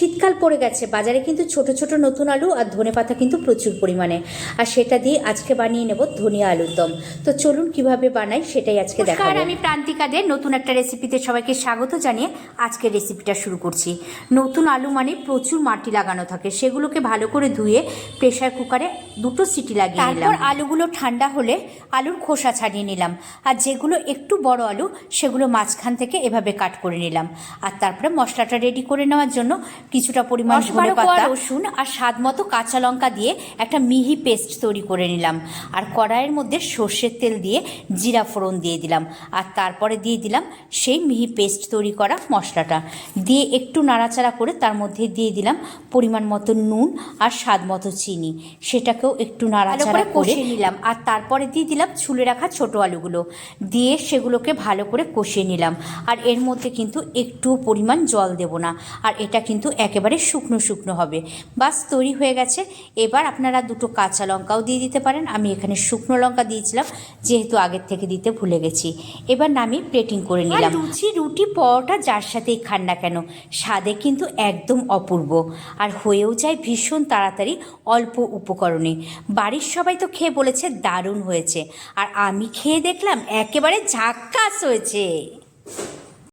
শীতকাল পড়ে গেছে। বাজারে কিন্তু ছোট ছোট নতুন আলু আর ধনে পাতা কিন্তু প্রচুর পরিমাণে। আর সেটা দিয়ে আজকে বানিয়ে নেব ধনিয়া আলুর দম। তো চলুন কীভাবে বানাই সেটাই আজকে দেখাবো। আমি প্রান্তিকা প্রান্তিকাদের নতুন একটা রেসিপিতে সবাইকে স্বাগত জানিয়ে আজকের রেসিপিটা শুরু করছি। নতুন আলু মানে প্রচুর মাটি লাগানো থাকে। সেগুলোকে ভালো করে ধুয়ে প্রেসার কুকারে দুটো সিটি লাগিয়ে নিলাম। তারপর আলুগুলো ঠান্ডা হলে আলুর খোসা ছাড়িয়ে নিলাম। আর যেগুলো একটু বড় আলু সেগুলো মাঝখান থেকে এভাবে কাট করে নিলাম। আর তারপরে মশলাটা রেডি করে নেওয়ার জন্য কিছুটা পরিমাণ ধনে পাতা রসুন আর স্বাদ মতো কাঁচা লঙ্কা দিয়ে একটা মিহি পেস্ট তৈরি করে নিলাম। আর কড়াইয়ের মধ্যে সর্ষের তেল দিয়ে জিরা ফোড়ন দিয়ে দিলাম। আর তারপরে দিয়ে দিলাম সেই মিহি পেস্ট তৈরি করা মশলাটা। দিয়ে একটু নাড়াচাড়া করে তার মধ্যে দিয়ে দিলাম পরিমাণ মতো নুন আর স্বাদ মতো চিনি। সেটাকেও একটু নাড়াচাড়া করে নিলাম। আর তারপরে দিয়ে দিলাম ছুলে রাখা ছোট আলুগুলো। দিয়ে সেগুলোকে ভালো করে কষিয়ে নিলাম। আর এর মধ্যে কিন্তু একটু পরিমাণ জল দেব না। আর এটা কিন্তু একেবারে শুকনো শুকনো হবে। বাস তৈরি হয়ে গেছে। এবার আপনারা দুটো কাঁচা লঙ্কাও দিয়ে দিতে পারেন। আমি এখানে শুকনো লঙ্কা দিয়েছিলাম যেহেতু আগের থেকে দিতে ভুলে গেছি। এবার নামিয়ে প্লেটিং করে নিলাম। লুচি রুটি পরোটা যার সাথেই খান না কেন স্বাদে কিন্তু একদম অপূর্ব। আর হয়েও যায় ভীষণ তাড়াতাড়ি অল্প উপকরণে। বাড়ির সবাই তো খেয়ে বলেছে দারুণ হয়েছে। আর আমি খেয়ে দেখলাম একেবারে ঝাক্কাস হয়েছে।